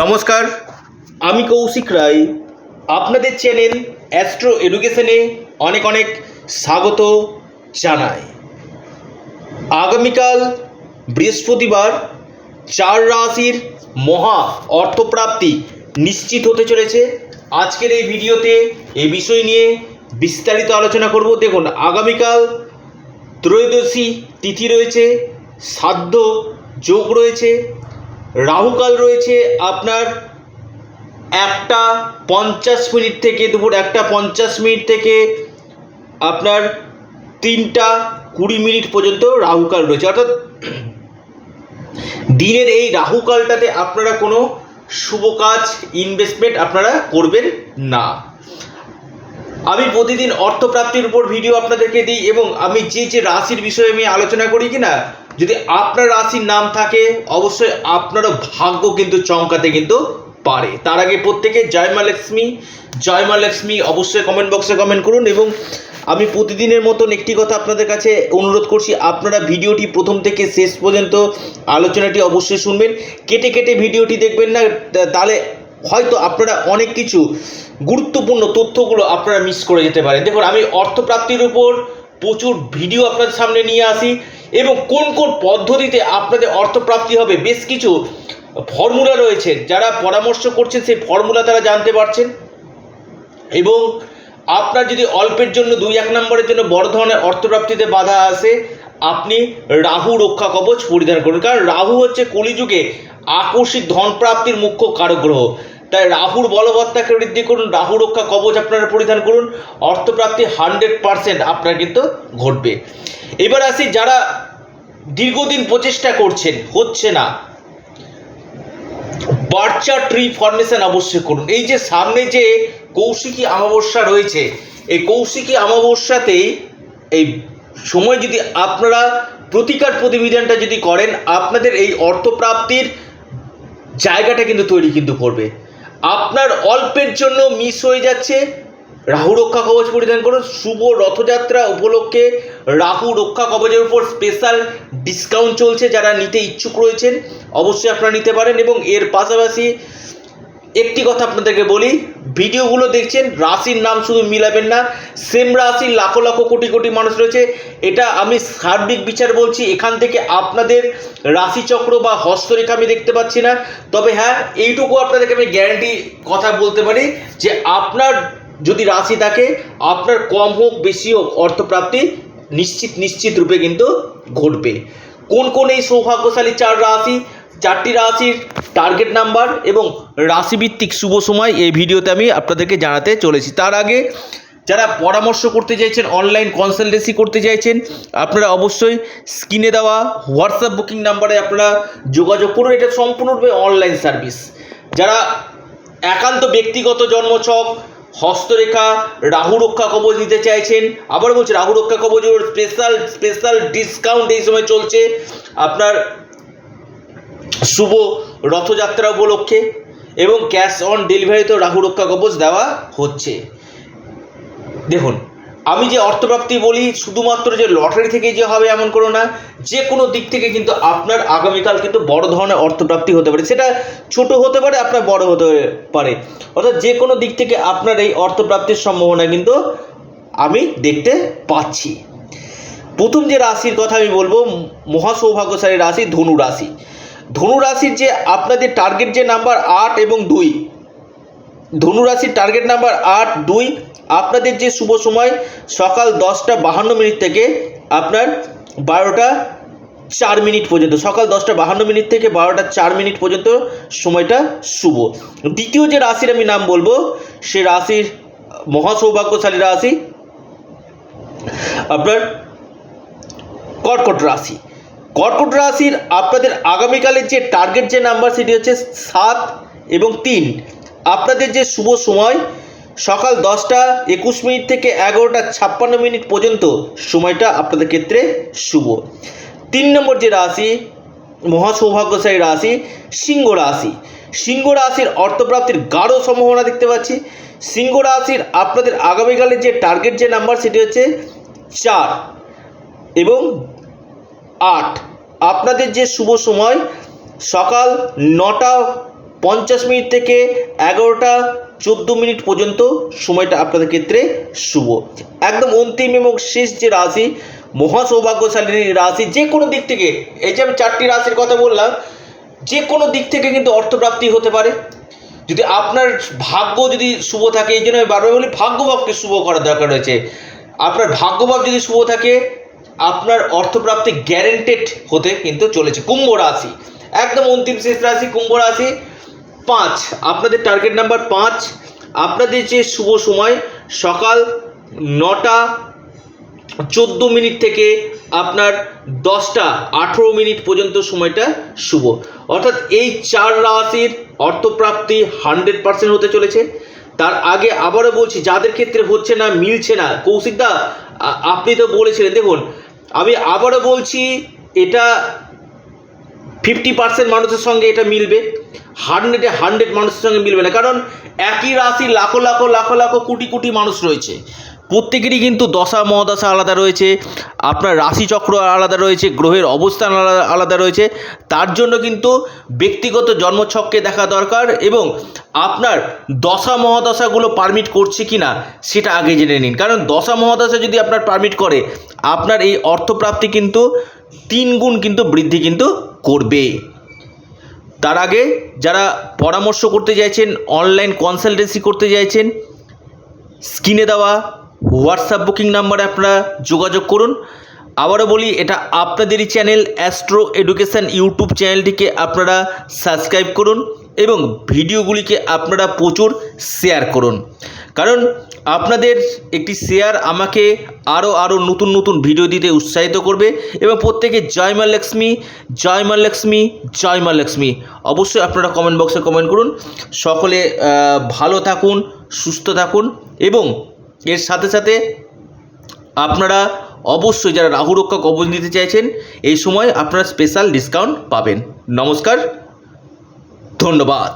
নমস্কার, আমি কৌশিক রায়। আপনাদের চ্যানেল অ্যাস্ট্রো এডুকেশনে অনেক অনেক স্বাগত জানাই। আগামীকাল বৃহস্পতিবার চার রাশির মহা অর্থপ্রাপ্তি নিশ্চিত হতে চলেছে। আজকের এই ভিডিওতে এ বিষয় নিয়ে বিস্তারিত আলোচনা করব। দেখুন, আগামীকাল ত্রয়োদশী তিথি রয়েছে, সাধ্য যোগ রয়েছে রাহুকাল রয়েছে আপনার একটা পঞ্চাশ মিনিট থেকে দুপুর একটা পঞ্চাশ মিনিট থেকে আপনার তিনটা কুড়ি মিনিট পর্যন্ত রাহুকাল রয়েছে। অর্থাৎ দিনের এই রাহুকালটাতে আপনারা কোনো শুভ কাজ ইনভেস্টমেন্ট আপনারা করবেন না। আমি প্রতিদিন অর্থপ্রাপ্তির উপর ভিডিও আপনাদেরকে দিই এবং আমি যে যে রাশির বিষয়ে আমি আলোচনা করি কি না যদি আপনার রাশির নাম থাকে, অবশ্যই আপনারও ভাগ্য কিন্তু চমকাতে কিন্তু পারে। তার আগে প্রত্যেকে জয় মা লক্ষ্মী, জয় মা লক্ষ্মী অবশ্যই কমেন্ট বক্সে কমেন্ট করুন এবং আমি প্রতিদিনের মতন একটি কথা আপনাদের কাছে অনুরোধ করছি, আপনারা ভিডিওটি প্রথম থেকে শেষ পর্যন্ত আলোচনাটি অবশ্যই শুনবেন। কেটে কেটে ভিডিওটি দেখবেন না তাহলে হয়তো আপনারা অনেক কিছু গুরুত্বপূর্ণ তথ্যগুলো আপনারা মিস করে যেতে পারেন। দেখুন, আমি অর্থপ্রাপ্তির উপর প্রচুর ভিডিও আপনাদের সামনে নিয়ে আসি এবং কোন কোন পদ্ধতিতে আপনাদের অর্থপ্রাপ্তি হবে, বেশ কিছু ফর্মুলা রয়েছে। যারা পরামর্শ করছেন, সেই ফর্মুলা তারা জানতে পারছেন। এবং আপনার যদি অল্পের জন্য দুই এক নম্বরের জন্য বড় ধরনের অর্থপ্রাপ্তিতে বাধা আসে, আপনি রাহু রক্ষা কবচ পরিধান করুন। কারণ রাহু হচ্ছে কলিযুগে আকস্মিক ধন প্রাপ্তির মুখ্য কারক গ্রহ। তাই রাহুর বলবত্তাকে বৃদ্ধি করুন, রাহু রক্ষা কবচ আপনারা পরিধান করুন, অর্থপ্রাপ্তি হান্ড্রেড পারসেন্ট আপনার কিন্তু ঘটবে। এবার আসি যারা দীর্ঘদিন প্রচেষ্টা করছেন, হচ্ছে না, বার্চা ট্রি ফর্মেশন অবশ্যই করুন। এই যে সামনে যে কৌশিকী অমাবস্যা রয়েছে, এই কৌশিকী অমাবস্যাতেই এই সময় যদি আপনারা প্রতিকার প্রতিবিধানটা যদি করেন, আপনাদের এই অর্থপ্রাপ্তির জায়গাটা কিন্তু তৈরি কিন্তু করবে। আপনার অল্পের জন্য মিস হয়ে যাচ্ছে। রাহু রক্ষা কবচ পরিধান করুন। শুভ রথযাত্রা উপলক্ষে রাহু রক্ষা কবচের উপর স্পেশাল ডিসকাউন্ট চলছে, যারা নিতে ইচ্ছুক রয়েছেন। অবশ্যই আপনারা নিতে পারেন এবং এর পাশাপাশি একটি কথা আপনাদেরকে বলি ভিডিওগুলো দেখছেন, রাশির নাম শুধু মিলাবেন না, সেম রাশির লাখো লাখো কোটি কোটি মানুষ রয়েছে। এটা আমি সার্বিক বিচার বলছি, এখান থেকে আপনাদের রাশিচক্র বা হস্তরেখা আমি দেখতে পাচ্ছি না। তবে হ্যাঁ এইটুকু আপনাদেরকে আমি গ্যারান্টি কথা বলতে পারি যে আপনার যদি রাশি থাকে, আপনার কম হোক, বেশি হোক, অর্থপ্রাপ্তি নিশ্চিত নিশ্চিত রূপে কিন্তু ঘটবে। কোন কোন এই সৌভাগ্যশালী চার রাশি চারটি রাশির টার্গেট নাম্বার এবং রাশিভিত্তিক শুভ সময় এই ভিডিওতে আমি আপনাদেরকে জানাতে চলেছি। তার আগে যারা পরামর্শ করতে চাইছেন অনলাইন কনসালটেন্সি করতে চাইছেন, আপনারা অবশ্যই স্ক্রিনে দেওয়া হোয়াটসঅ্যাপ বুকিং নাম্বারে আপনারা যোগাযোগ করুন। এটা সম্পূর্ণরূপে অনলাইন সার্ভিস যারা একান্ত ব্যক্তিগত জন্মছক, হস্তরেখা, রাহু রক্ষা কবচ নিতে চাইছেন আবার বলছি, রাহু রক্ষা কবচের স্পেশাল স্পেশাল ডিসকাউন্ট এই সময় চলছে। আপনার শুভ রথযাত্রা উপলক্ষে এবং ক্যাশ অন ডেলিভারিতেও রাহু রক্ষা কবচ দেওয়া হচ্ছে। দেখুন, আমি যে অর্থপ্রাপ্তি বলি, শুধুমাত্র যে লটারি থেকে যে হবে এমন কোনো না, যে কোনো দিক থেকে কিন্তু আপনার আগামীকাল কিন্তু বড় ধরনের অর্থপ্রাপ্তি হতে পারে। সেটা ছোট হতে পারে, আপনার বড় হতে পারে। অর্থাৎ যে কোনো দিক থেকে আপনার এই অর্থপ্রাপ্তির সম্ভাবনা কিন্তু আমি দেখতে পাচ্ছি। প্রথম যে রাশির কথা আমি বলব মহা সৌভাগ্যশালী রাশি ধনু রাশি। ধনু রাশির যে আপনাদের টার্গেট যে নাম্বার আট এবং দুই ধনু রাশির টার্গেট নাম্বার আট, দুই, আপনাদের যে শুভ সময় সকাল দশটা বাহান্ন মিনিট থেকে আপনার বারোটা চার মিনিট পর্যন্ত, সকাল দশটা বাহান্ন মিনিট থেকে বারোটা চার মিনিট পর্যন্ত সময়টা শুভ। দ্বিতীয় যে রাশির আমি নাম বলব, সে রাশির মহাসৌভাগ্যশালী রাশি, আপনার কর্কট রাশি। কর্কট রাশির আপনাদের আগামীকালের যে টার্গেট যে নাম্বার সেটি হচ্ছে সাত এবং তিন। আপনাদের যে শুভ সময়, সকাল দশটা একুশ মিনিট থেকে এগারোটা ছাপ্পান্ন মিনিট পর্যন্ত সময়টা আপনাদের ক্ষেত্রে শুভ। তিন নম্বর যে রাশি মহা সৌভাগ্যশালী রাশি, সিংহ রাশি। সিংহ রাশির অর্থপ্রাপ্তির গাঢ় সম্ভাবনা দেখতে পাচ্ছি। সিংহ রাশির আপনাদের আগামীকালের যে টার্গেট যে নাম্বার সেটি হচ্ছে চার এবং আট। আপনাদের যে শুভ সময়, সকাল নটা পঞ্চাশ মিনিট থেকে এগারোটা চোদ্দ মিনিট পর্যন্ত সময়টা আপনাদের ক্ষেত্রে শুভ। একদম অন্তিম এবং শেষ যে রাশি, মহা সৌভাগ্যশালী রাশি যে কোনো দিক থেকে, এই যে আমি চারটি রাশির কথা বললাম, যে কোনো দিক থেকে কিন্তু অর্থপ্রাপ্তি হতে পারে। যদি আপনার ভাগ্য যদি শুভ থাকে, এই জন্য আমি বারবার বলি, ভাগ্যভাবকে শুভ করার দরকার রয়েছে। আপনার ভাগ্যভাব যদি শুভ থাকে আপনার অর্থপ্রাপ্তি গ্যারেন্টেড হতে কিন্তু চলেছে। কুম্ভ রাশি, একদম অন্তিম শেষ রাশি, কুম্ভ রাশি, পাঁচ। আপনাদের টার্গেট নাম্বার পাঁচ। আপনাদের যে শুভ সময়, সকাল নটা, চোদ্দ মিনিট থেকে আপনার দশটা, আঠেরো মিনিট পর্যন্ত সময়টা শুভ। অর্থাৎ এই চার রাশির অর্থপ্রাপ্তি হান্ড্রেড পার্সেন্ট হতে চলেছে। তার আগে আবারও বলছি, যাদের ক্ষেত্রে হচ্ছে না, মিলছে না, কৌশিকদা আপনি তো বলেছিলেন, দেখুন আমি আবারও বলছি, এটা ফিফটি পার্সেন্ট মানুষের সঙ্গে এটা মিলবে। হান্ড্রেডে হান্ড্রেড মানুষের সঙ্গে মিলবে না। কারণ একই রাশি লাখো লাখো লাখো লাখো কোটি কোটি মানুষ রয়েছে। প্রত্যেকেরই কিন্তু দশা, মহাদশা আলাদা রয়েছে, আপনার রাশিচক্র আলাদা রয়েছে, গ্রহের অবস্থান আলাদা আলাদা রয়েছে, তার জন্য কিন্তু ব্যক্তিগত জন্মছককে দেখা দরকার এবং আপনার দশা, মহাদশাগুলো পারমিট করছে কি না সেটা আগে জেনে নিন। কারণ দশা, মহাদশা যদি আপনার পারমিট করে, আপনার এই অর্থপ্রাপ্তি কিন্তু তিন গুণ কিন্তু বৃদ্ধি কিন্তু করবে। তার আগে যারা পরামর্শ করতে চাইছেন, অনলাইন কনসালটেন্সি করতে চাইছেন, স্ক্রিনে দেওয়া হোয়াটসঅ্যাপ বুকিং নাম্বারে আপনারা যোগাযোগ করুন। আবারও বলি, এটা আপনাদেরই চ্যানেল অ্যাস্ট্রো এডুকেশান ইউটিউব চ্যানেলটিকে আপনারা সাবস্ক্রাইব করুন এবং ভিডিওগুলিকে আপনারা প্রচুর শেয়ার করুন। কারণ আপনাদের একটি শেয়ার আমাকে আরও আরও নতুন নতুন ভিডিও দিতে উৎসাহিত করবে এবং প্রত্যেকে জয় মা লক্ষ্মী, জয় মা লক্ষ্মী, জয় মা লক্ষ্মী। অবশ্যই আপনারা কমেন্ট বক্সে কমেন্ট করুন। সকলে ভালো থাকুন, সুস্থ থাকুন এবং এর সাথে সাথে আপনারা অবশ্যই যারা রাহু রক্ষা কবচ নিতে চাইছেন, এই সময় আপনারা স্পেশাল ডিসকাউন্ট পাবেন। নমস্কার, ধন্যবাদ।